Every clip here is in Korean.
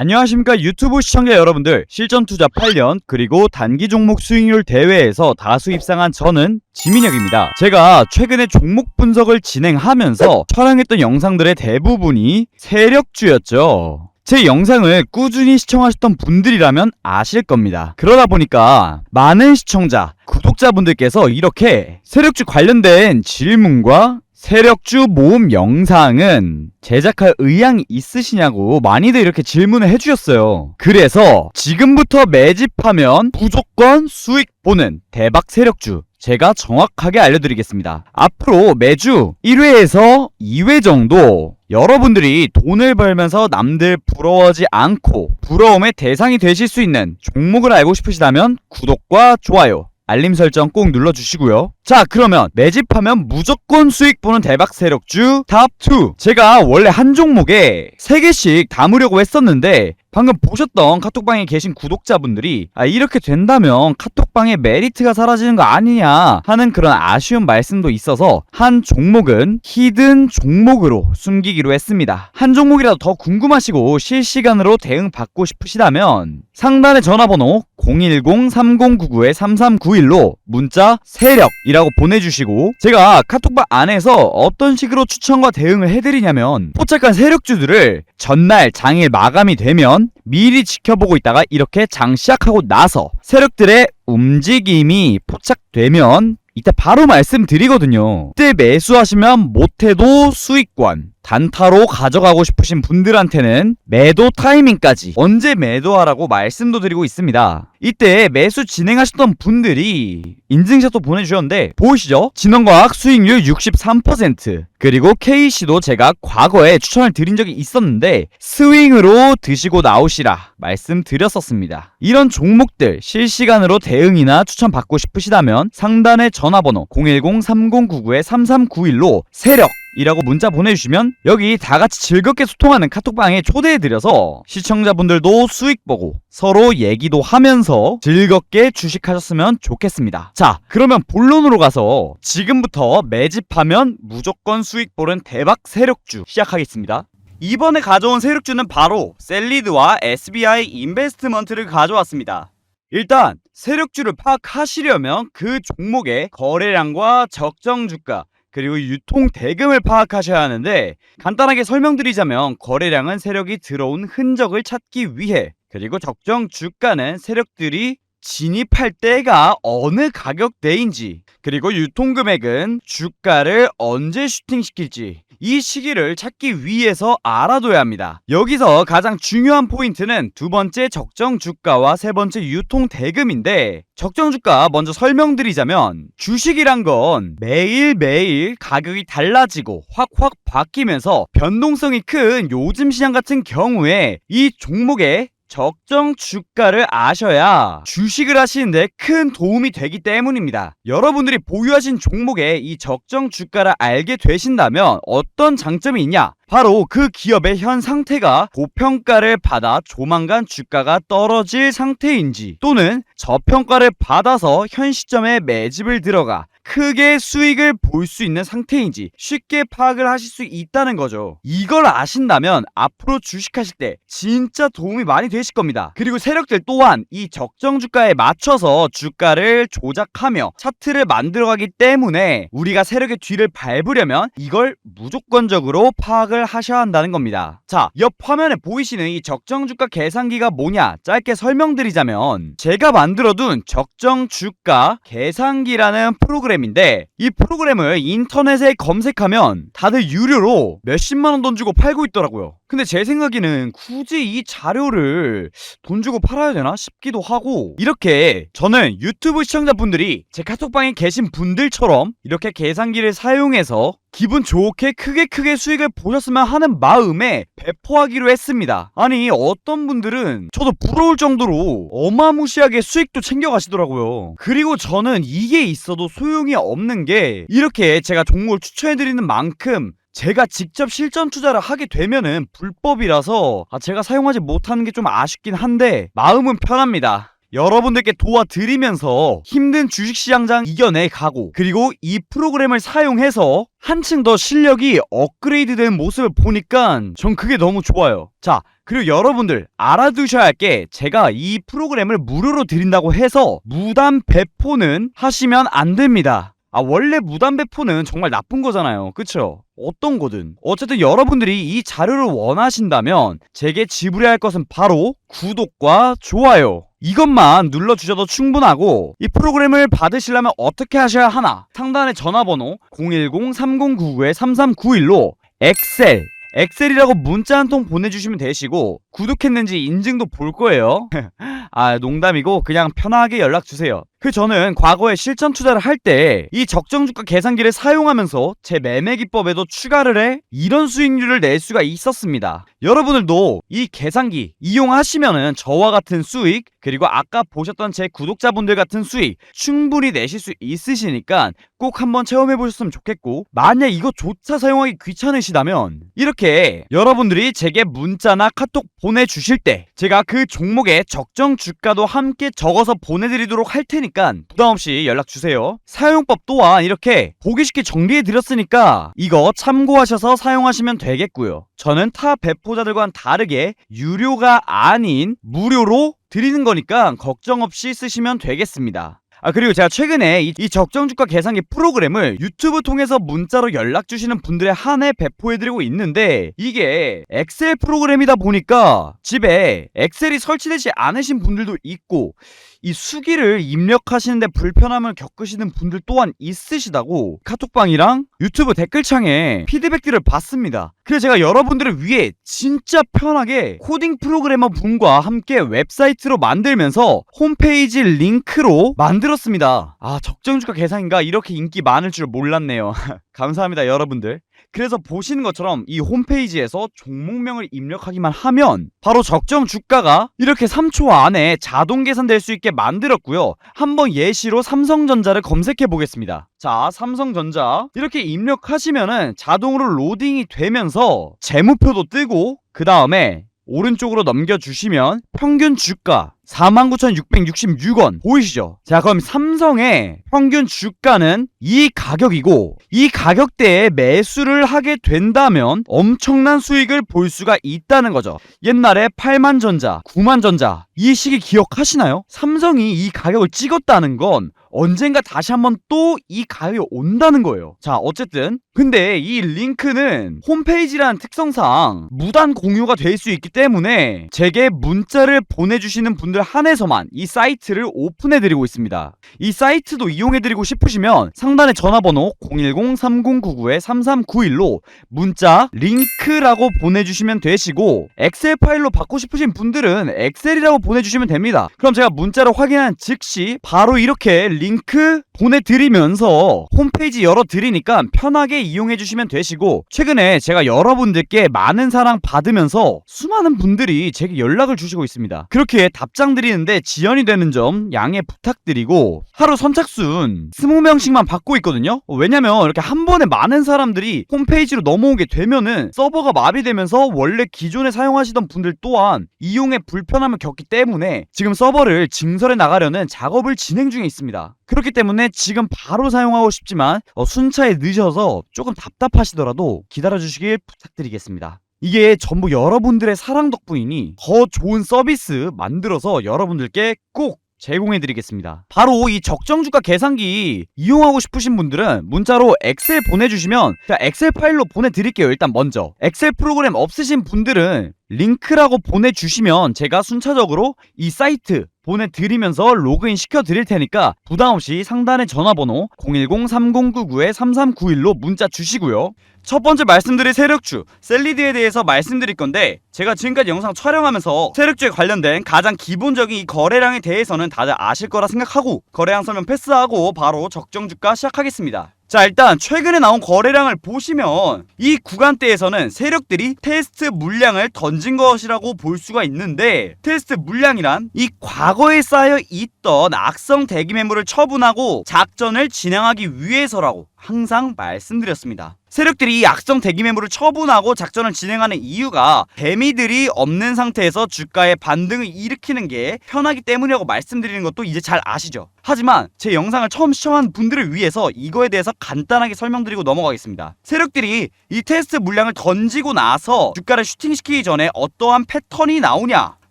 안녕하십니까 유튜브 시청자 여러분들 실전 투자 8년 그리고 단기 종목 수익률 대회에서 다수 입상한 저는 지민혁입니다. 제가 최근에 종목 분석을 진행하면서 촬영했던 영상들의 대부분이 세력주였죠. 제 영상을 꾸준히 시청하셨던 분들이라면 아실 겁니다. 그러다 보니까 많은 시청자, 구독자분들께서 이렇게 세력주 관련된 질문과 세력주 모음 영상은 제작할 의향이 있으시냐고 많이들 이렇게 질문을 해주셨어요. 그래서 지금부터 매집하면 무조건 수익 보는 대박 세력주 제가 정확하게 알려드리겠습니다. 앞으로 매주 1회에서 2회 정도 여러분들이 돈을 벌면서 남들 부러워하지 않고 부러움의 대상이 되실 수 있는 종목을 알고 싶으시다면 구독과 좋아요 알림 설정 꼭 눌러주시고요. 자, 그러면 매집하면 무조건 수익 보는 대박 세력주 탑2. 제가 원래 한 종목에 3개씩 담으려고 했었는데, 방금 보셨던 카톡방에 계신 구독자분들이, 아, 이렇게 된다면 카톡방의 메리트가 사라지는 거 아니냐 하는 그런 아쉬운 말씀도 있어서, 한 종목은 히든 종목으로 숨기기로 했습니다. 한 종목이라도 더 궁금하시고 실시간으로 대응 받고 싶으시다면, 상단의 전화번호 010-3099-3391로 문자 세력이라고 보내주시고 제가 카톡방 안에서 어떤 식으로 추천과 대응을 해드리냐면 포착한 세력주들을 전날 장일 마감이 되면 미리 지켜보고 있다가 이렇게 장 시작하고 나서 세력들의 움직임이 포착되면 이때 바로 말씀드리거든요. 그때 매수하시면 못해도 수익권 단타로 가져가고 싶으신 분들한테는 매도 타이밍까지 언제 매도하라고 말씀도 드리고 있습니다. 이때 매수 진행하셨던 분들이 인증샷도 보내주셨는데 보이시죠? 진원과학 수익률 63% 그리고 KC도 제가 과거에 추천을 드린 적이 있었는데 스윙으로 드시고 나오시라 말씀드렸었습니다. 이런 종목들 실시간으로 대응이나 추천 받고 싶으시다면 상단의 전화번호 010-3099-3391로 세력 이라고 문자 보내주시면 여기 다 같이 즐겁게 소통하는 카톡방에 초대해드려서 시청자분들도 수익 보고 서로 얘기도 하면서 즐겁게 주식하셨으면 좋겠습니다. 자, 그러면 본론으로 가서 지금부터 매집하면 무조건 수익 보는 대박 세력주 시작하겠습니다. 이번에 가져온 세력주는 바로 셀리드와 SBI 인베스트먼트를 가져왔습니다. 일단 세력주를 파악하시려면 그 종목의 거래량과 적정 주가 그리고 유통 대금을 파악하셔야 하는데 간단하게 설명드리자면 거래량은 세력이 들어온 흔적을 찾기 위해 그리고 적정 주가는 세력들이 진입할 때가 어느 가격대인지 그리고 유통 금액은 주가를 언제 슈팅시킬지 이 시기를 찾기 위해서 알아둬야 합니다. 여기서 가장 중요한 포인트는 두 번째 적정 주가와 세 번째 유통 대금인데 적정 주가 먼저 설명드리자면 주식이란 건 매일매일 가격이 달라지고 확확 바뀌면서 변동성이 큰 요즘 시장 같은 경우에 이 종목의 적정 주가를 아셔야 주식을 하시는데 큰 도움이 되기 때문입니다. 여러분들이 보유하신 종목의 이 적정 주가를 알게 되신다면 어떤 장점이 있냐? 바로 그 기업의 현 상태가 고평가를 받아 조만간 주가가 떨어질 상태인지 또는 저평가를 받아서 현 시점에 매집을 들어가 크게 수익을 볼 수 있는 상태인지 쉽게 파악을 하실 수 있다는 거죠. 이걸 아신다면 앞으로 주식하실 때 진짜 도움이 많이 되실 겁니다. 그리고 세력들 또한 이 적정 주가에 맞춰서 주가를 조작하며 차트를 만들어가기 때문에 우리가 세력의 뒤를 밟으려면 이걸 무조건적으로 파악을 하셔야 한다는 겁니다. 자, 옆 화면에 보이시는 이 적정 주가 계산기가 뭐냐 짧게 설명드리자면 제가 만들어둔 적정 주가 계산기라는 프로그램 프로그램인데 이 프로그램을 인터넷에 검색하면 다들 유료로 몇십만 원 돈 주고 팔고 있더라고요. 근데 제 생각에는 굳이 이 자료를 돈 주고 팔아야 되나 싶기도 하고 이렇게 저는 유튜브 시청자분들이 제 카톡방에 계신 분들처럼 이렇게 계산기를 사용해서 기분 좋게 크게 크게 수익을 보셨으면 하는 마음에 배포하기로 했습니다. 아니 어떤 분들은 저도 부러울 정도로 어마무시하게 수익도 챙겨가시더라고요. 그리고 저는 이게 있어도 소용이 없는 게 이렇게 제가 종목을 추천해드리는 만큼 제가 직접 실전 투자를 하게 되면은 불법이라서 아, 제가 사용하지 못하는 게 좀 아쉽긴 한데 마음은 편합니다. 여러분들께 도와드리면서 힘든 주식시장장 이겨내 가고 그리고 이 프로그램을 사용해서 한층 더 실력이 업그레이드 된 모습을 보니까 전 그게 너무 좋아요. 자, 그리고 여러분들 알아두셔야 할 게 제가 이 프로그램을 무료로 드린다고 해서 무단 배포는 하시면 안 됩니다. 아 원래 무단 배포는 정말 나쁜 거잖아요. 그쵸? 어떤 거든. 어쨌든 여러분들이 이 자료를 원하신다면 제게 지불해야 할 것은 바로 구독과 좋아요. 이것만 눌러주셔도 충분하고 이 프로그램을 받으시려면 어떻게 하셔야 하나? 상단의 전화번호 010-3099-3391로 엑셀 엑셀이라고 문자 한 통 보내주시면 되시고 구독했는지 인증도 볼 거예요. 아 농담이고 그냥 편하게 연락 주세요. 그 저는 과거에 실전 투자를 할 때 이 적정 주가 계산기를 사용하면서 제 매매 기법에도 추가를 해 이런 수익률을 낼 수가 있었습니다. 여러분들도 이 계산기 이용하시면은 저와 같은 수익 그리고 아까 보셨던 제 구독자분들 같은 수익 충분히 내실 수 있으시니까 꼭 한번 체험해 보셨으면 좋겠고 만약 이것조차 사용하기 귀찮으시다면 이렇게 여러분들이 제게 문자나 카톡 보내주실 때 제가 그 종목의 적정 주가도 함께 적어서 보내드리도록 할 테니까 부담없이 연락 주세요. 사용법 또한 이렇게 보기 쉽게 정리해 드렸으니까 이거 참고하셔서 사용하시면 되겠고요. 저는 타 배포자들과는 다르게 유료가 아닌 무료로 드리는 거니까 걱정 없이 쓰시면 되겠습니다. 아 그리고 제가 최근에 이, 이 적정주가 계산기 프로그램을 유튜브 통해서 문자로 연락 주시는 분들에 한해 배포해드리고 있는데 이게 엑셀 프로그램이다 보니까 집에 엑셀이 설치되지 않으신 분들도 있고 이 수기를 입력하시는데 불편함을 겪으시는 분들 또한 있으시다고 카톡방이랑 유튜브 댓글창에 피드백들을 받습니다. 그래서 제가 여러분들을 위해 진짜 편하게 코딩 프로그래머 분과 함께 웹사이트로 만들면서 홈페이지 링크로 만들었습니다. 아, 적정주가 계산인가 이렇게 인기 많을 줄 몰랐네요. 감사합니다, 여러분들. 그래서 보시는 것처럼 이 홈페이지에서 종목명을 입력하기만 하면 바로 적정 주가가 이렇게 3초 안에 자동 계산될 수 있게 만들었고요. 한번 예시로 삼성전자를 검색해 보겠습니다. 자, 삼성전자 이렇게 입력하시면은 자동으로 로딩이 되면서 재무표도 뜨고 그 다음에 오른쪽으로 넘겨주시면 평균 주가 49,666원 보이시죠? 자 그럼 삼성의 평균 주가는 이 가격이고 이 가격대에 매수를 하게 된다면 엄청난 수익을 볼 수가 있다는 거죠 옛날에 8만전자, 9만전자 이 시기 기억하시나요? 삼성이 이 가격을 찍었다는 건 언젠가 다시 한번 또 이 가격이 온다는 거예요. 자, 어쨌든 근데 이 링크는 홈페이지라는 특성상 무단 공유가 될 수 있기 때문에 제게 문자를 보내주시는 분들 한해서만 이 사이트를 오픈해드리고 있습니다. 이 사이트도 이용해드리고 싶으시면 상단의 전화번호 010-3099-3391로 문자 링크라고 보내주시면 되시고 엑셀 파일로 받고 싶으신 분들은 엑셀이라고 보내주시면 됩니다. 그럼 제가 문자로 확인한 즉시 바로 이렇게 링크 보내드리면서 홈페이지 열어드리니까 편하게 이용해주시면 되시고 최근에 제가 여러분들께 많은 사랑 받으면서 수많은 분들이 제게 연락을 주시고 있습니다. 그렇게 답장 드리는데 지연이 되는 점 양해 부탁드리고 하루 선착순 20명씩만 받고 있거든요. 왜냐면 이렇게 한 번에 많은 사람들이 홈페이지로 넘어오게 되면은 서버가 마비되면서 원래 기존에 사용하시던 분들 또한 이용에 불편함을 겪기 때문에 지금 서버를 증설해 나가려는 작업을 진행 중에 있습니다. 그렇기 때문에 지금 바로 사용하고 싶지만 어, 순차에 늦어서 조금 답답하시더라도 기다려주시길 부탁드리겠습니다. 이게 전부 여러분들의 사랑 덕분이니 더 좋은 서비스 만들어서 여러분들께 꼭 제공해드리겠습니다. 바로 이 적정주가 계산기 이용하고 싶으신 분들은 문자로 엑셀 보내주시면 제가 엑셀 파일로 보내드릴게요. 일단 먼저 엑셀 프로그램 없으신 분들은 링크라고 보내주시면 제가 순차적으로 이 사이트 보내드리면서 로그인 시켜드릴 테니까 부담없이 상단의 전화번호 010-3099-3391로 문자 주시고요. 첫 번째 말씀드릴 세력주 셀리드에 대해서 말씀드릴 건데 제가 지금까지 영상 촬영하면서 세력주에 관련된 가장 기본적인 이 거래량에 대해서는 다들 아실 거라 생각하고 거래량 설명 패스하고 바로 적정 주가 시작하겠습니다. 자 일단 최근에 나온 거래량을 보시면 이 구간대에서는 세력들이 테스트 물량을 던진 것이라고 볼 수가 있는데 테스트 물량이란 이 과거에 쌓여 있던 악성 대기 매물을 처분하고 작전을 진행하기 위해서라고 항상 말씀드렸습니다. 세력들이 이 악성 대기 매물을 처분하고 작전을 진행하는 이유가 개미들이 없는 상태에서 주가의 반등을 일으키는 게 편하기 때문이라고 말씀드리는 것도 이제 잘 아시죠? 하지만 제 영상을 처음 시청한 분들을 위해서 이거에 대해서 간단하게 설명드리고 넘어가겠습니다. 세력들이 이 테스트 물량을 던지고 나서 주가를 슈팅시키기 전에 어떠한 패턴이 나오냐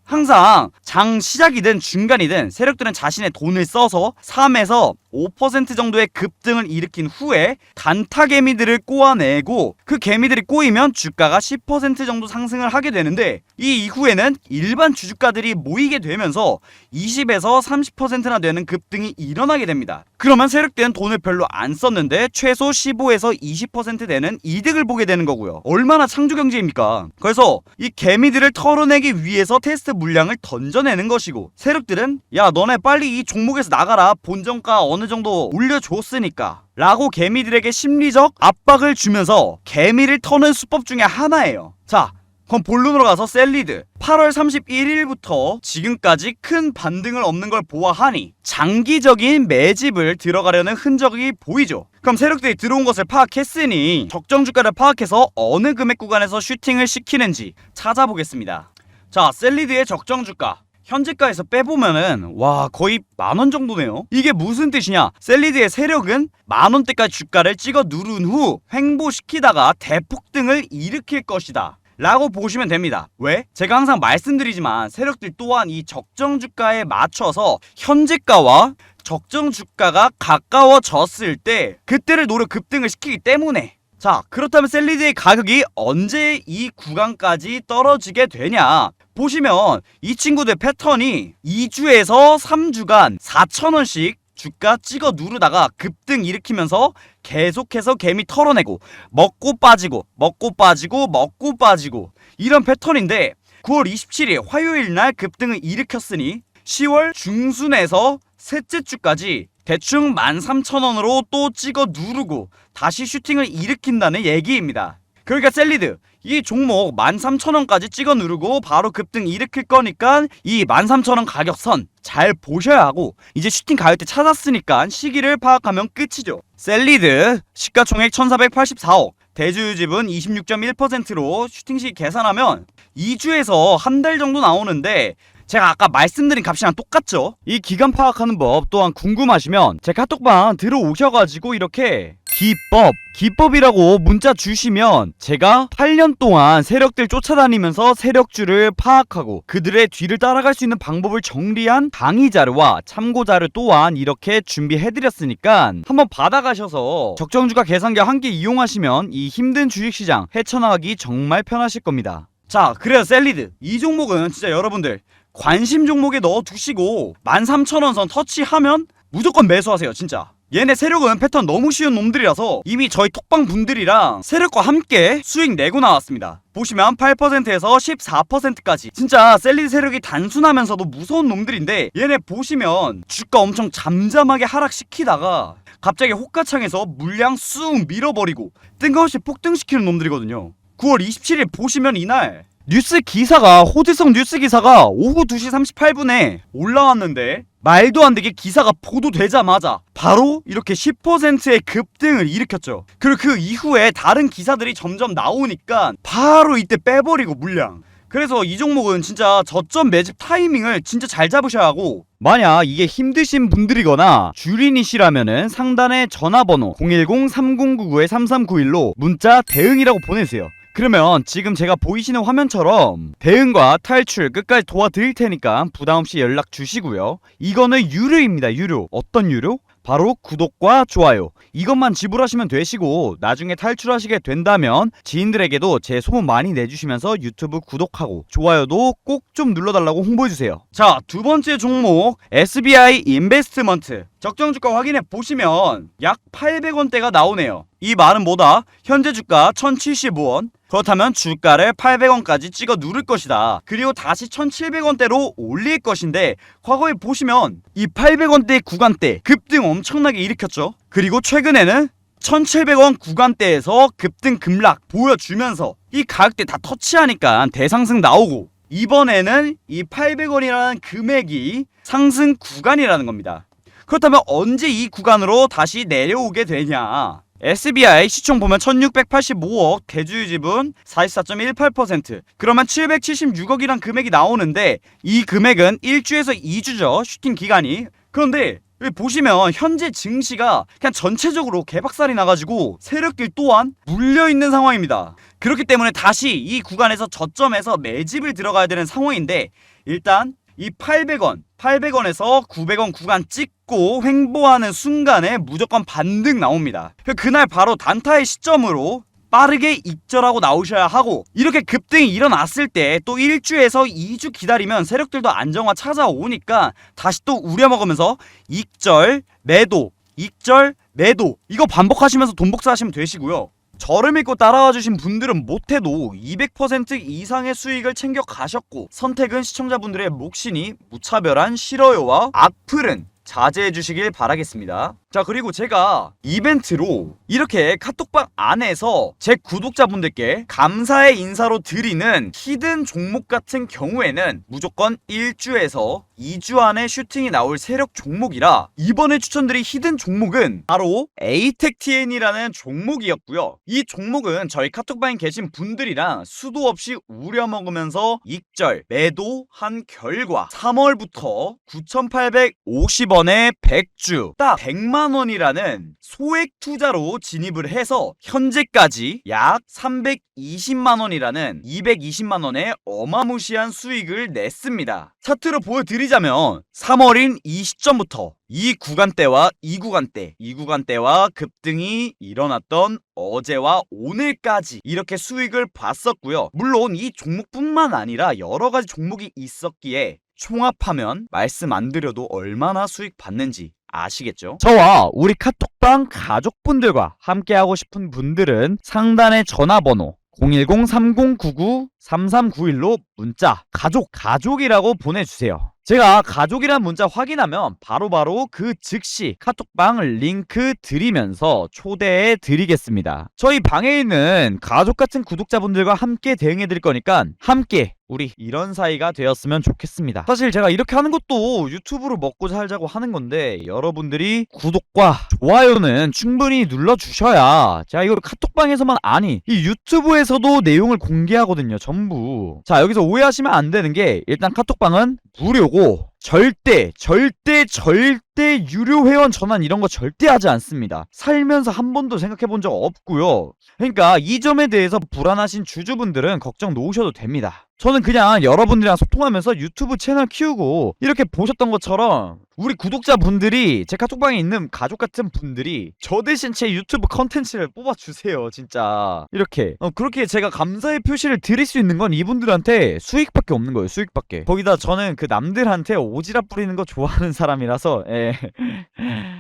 항상 장 시작이든 중간이든 세력들은 자신의 돈을 써서 3에서 5% 정도의 급등을 일으킨 후에 단타 개미들을 꼬아내고 그 개미들이 꼬이면 주가가 10% 정도 상승을 하게 되는데 이 이후에는 일반 주주가들이 모이게 되면서 20에서 30%나 되는 급등이 일어나게 됩니다. 그러면 세력들은 돈을 별로 안 썼는데 최소 15에서 20% 되는 이득을 보게 되는 거고요. 얼마나 창조 경제입니까? 그래서 이 개미들을 털어내기 위해서 테스트 물량을 던져내는 것이고 세력들은 야 너네 빨리 이 종목에서 나가라 본정가 어느 정도 올려줬으니까 라고 개미들에게 심리적 압박을 주면서 개미를 터는 수법 중에 하나예요. 자, 그럼 본론으로 가서 셀리드 8월 31일부터 지금까지 큰 반등을 없는 걸 보아하니 장기적인 매집을 들어가려는 흔적이 보이죠. 그럼 세력들이 들어온 것을 파악했으니 적정 주가를 파악해서 어느 금액 구간에서 슈팅을 시키는지 찾아보겠습니다. 자, 셀리드의 적정 주가 현재가에서 빼보면은 와 거의 만원 정도네요. 이게 무슨 뜻이냐? 셀리드의 세력은 만 원대까지 주가를 찍어 누른 후 횡보시키다가 대폭등을 일으킬 것이다. 라고 보시면 됩니다. 왜? 제가 항상 말씀드리지만 세력들 또한 이 적정 주가에 맞춰서 현재가와 적정 주가가 가까워졌을 때 그때를 노려 급등을 시키기 때문에 자 그렇다면 셀리드의 가격이 언제 이 구간까지 떨어지게 되냐 보시면 이 친구들 패턴이 2주에서 3주간 4천원씩 주가 찍어 누르다가 급등 일으키면서 계속해서 개미 털어내고 먹고 빠지고 먹고 빠지고 먹고 빠지고 이런 패턴인데 9월 27일 화요일 날 급등을 일으켰으니 10월 중순에서 셋째 주까지 대충 13,000원으로 또 찍어 누르고 다시 슈팅을 일으킨다는 얘기입니다. 그러니까 셀리드 이 종목 13,000원까지 찍어 누르고 바로 급등 일으킬 거니까 이 13,000원 가격선 잘 보셔야 하고 이제 슈팅 가격대 찾았으니까 시기를 파악하면 끝이죠. 셀리드 시가총액 1,484억 대주유 지분 26.1%로 슈팅 시 계산하면 2주에서 한 달 정도 나오는데 제가 아까 말씀드린 값이랑 똑같죠? 이 기간 파악하는 법 또한 궁금하시면 제 카톡방 들어오셔가지고 이렇게 기법, 기법이라고 문자 주시면 제가 8년 동안 세력들 쫓아다니면서 세력주를 파악하고 그들의 뒤를 따라갈 수 있는 방법을 정리한 강의 자료와 참고 자료 또한 이렇게 준비해드렸으니까 한번 받아가셔서 적정주가 계산기 함께 이용하시면 이 힘든 주식시장 헤쳐나가기 정말 편하실 겁니다. 자, 그래서 셀리드. 이 종목은 진짜 여러분들 관심 종목에 넣어 두시고 13,000원 선 터치하면 무조건 매수하세요, 진짜. 얘네 세력은 패턴 너무 쉬운 놈들이라서 이미 저희 톡방 분들이랑 세력과 함께 수익 내고 나왔습니다. 보시면 8%에서 14%까지 진짜 셀리드 세력이 단순하면서도 무서운 놈들인데 얘네 보시면 주가 엄청 잠잠하게 하락시키다가 갑자기 호가창에서 물량 쑥 밀어버리고 뜬금없이 폭등시키는 놈들이거든요. 9월 27일 보시면 이날 뉴스 기사가 호재성 뉴스 기사가 오후 2시 38분에 올라왔는데 말도 안 되게 기사가 보도되자마자 바로 이렇게 10%의 급등을 일으켰죠. 그리고 그 이후에 다른 기사들이 점점 나오니까 바로 이때 빼버리고 물량. 그래서 이 종목은 진짜 저점 매집 타이밍을 진짜 잘 잡으셔야 하고 만약 이게 힘드신 분들이거나 주린이시라면은 상단에 전화번호 010-3099-3391로 문자 대응이라고 보내주세요. 그러면 지금 제가 보이시는 화면처럼 대응과 탈출 끝까지 도와드릴 테니까 부담 없이 연락 주시고요. 이거는 유료입니다. 유료. 어떤 유료? 바로 구독과 좋아요 이것만 지불하시면 되시고 나중에 탈출하시게 된다면 지인들에게도 제 소문 많이 내주시면서 유튜브 구독하고 좋아요도 꼭 좀 눌러달라고 홍보해주세요 자 두 번째 종목 SBI 인베스트먼트 적정 주가 확인해 보시면 약 800원대가 나오네요 이 말은 뭐다? 현재 주가 1075원 그렇다면 주가를 800원까지 찍어 누를 것이다. 그리고 다시 1700원대로 올릴 것인데 과거에 보시면 이 800원대 구간대 급등 엄청나게 일으켰죠. 그리고 최근에는 1700원 구간대에서 급등 급락 보여주면서 이 가격대 다 터치하니까 대상승 나오고 이번에는 이 800원이라는 금액이 상승 구간이라는 겁니다. 그렇다면 언제 이 구간으로 다시 내려오게 되냐? SBI 시총 보면 1685억, 대주주 지분 44.18%. 그러면 776억이란 금액이 나오는데 이 금액은 1주에서 2주죠. 슈팅 기간이. 그런데 여기 보시면 현재 증시가 그냥 전체적으로 개박살이 나가지고 세력들 또한 물려 있는 상황입니다. 그렇기 때문에 다시 이 구간에서 저점에서 매집을 들어가야 되는 상황인데 일단 이 800원, 800원에서 900원 구간 찍고 횡보하는 순간에 무조건 반등 나옵니다. 그 그날 바로 단타의 시점으로 빠르게 익절하고 나오셔야 하고 이렇게 급등이 일어났을 때 또 1주에서 2주 기다리면 세력들도 안정화 찾아오니까 다시 또 우려먹으면서 익절, 매도, 익절, 매도 이거 반복하시면서 돈 복사하시면 되시고요. 저를 믿고 따라와 주신 분들은 못해도 200% 이상의 수익을 챙겨 가셨고 선택은 시청자분들의 몫이니 무차별한 싫어요와 악플은 자제해 주시길 바라겠습니다. 자 그리고 제가 이벤트로 이렇게 카톡방 안에서 제 구독자분들께 감사의 인사로 드리는 히든 종목 같은 경우에는 무조건 1주에서 2주 안에 슈팅이 나올 세력 종목이라 이번에 추천드릴 히든 종목은 바로 에이텍TN이라는 종목이었고요. 이 종목은 저희 카톡방에 계신 분들이랑 수도 없이 우려먹으면서 익절 매도한 결과 3월부터 9,850원에 100주 딱 100만 원이라는 소액 투자로 진입을 해서 현재까지 약 320만 원이라는 220만 원의 어마무시한 수익을 냈습니다. 차트로 보여드리자면 3월인 이 시점부터 이 구간대와 이 구간대, 이 구간대와 급등이 일어났던 어제와 오늘까지 이렇게 수익을 봤었고요. 물론 이 종목뿐만 아니라 여러 가지 종목이 있었기에 총합하면 말씀 안 드려도 얼마나 수익 받는지 아시겠죠? 저와 우리 카톡방 가족분들과 함께하고 싶은 분들은 상단의 전화번호 010-3099-3391로 문자 가족 가족이라고 보내주세요. 제가 가족이란 문자 확인하면 바로 바로 그 즉시 카톡방 링크 드리면서 초대해 드리겠습니다. 저희 방에 있는 가족 같은 구독자분들과 함께 대응해 드릴 거니까 함께 우리 이런 사이가 되었으면 좋겠습니다. 사실 제가 이렇게 하는 것도 유튜브로 먹고 살자고 하는 건데 여러분들이 구독과 좋아요는 충분히 눌러주셔야 제가 이걸 카톡방에서만 아니 이 유튜브에서도 내용을 공개하거든요 전부 자 여기서 오해하시면 안 되는 게 일단 카톡방은 무료고 절대 절대 절대 유료 회원 전환 이런 거 절대 하지 않습니다. 살면서 한 번도 생각해 본 적 없고요. 그러니까 이 점에 대해서 불안하신 주주분들은 걱정 놓으셔도 됩니다. 저는 그냥 여러분들이랑 소통하면서 유튜브 채널 키우고 이렇게 보셨던 것처럼 우리 구독자분들이 제 카톡방에 있는 가족 같은 분들이 저 대신 제 유튜브 컨텐츠를 뽑아주세요 진짜. 이렇게. 어, 그렇게 제가 감사의 표시를 드릴 수 있는 건 이분들한테 수익밖에 없는 거예요 수익밖에. 거기다 저는 그 남들한테 오지랖 뿌리는 거 좋아하는 사람이라서 예.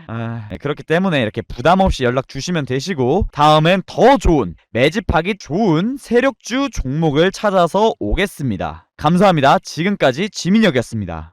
아, 네, 그렇기 때문에 이렇게 부담 없이 연락 주시면 되시고 다음엔 더 좋은 매집하기 좋은 세력주 종목을 찾아서 오겠습니다. 감사합니다. 지금까지 지민혁이었습니다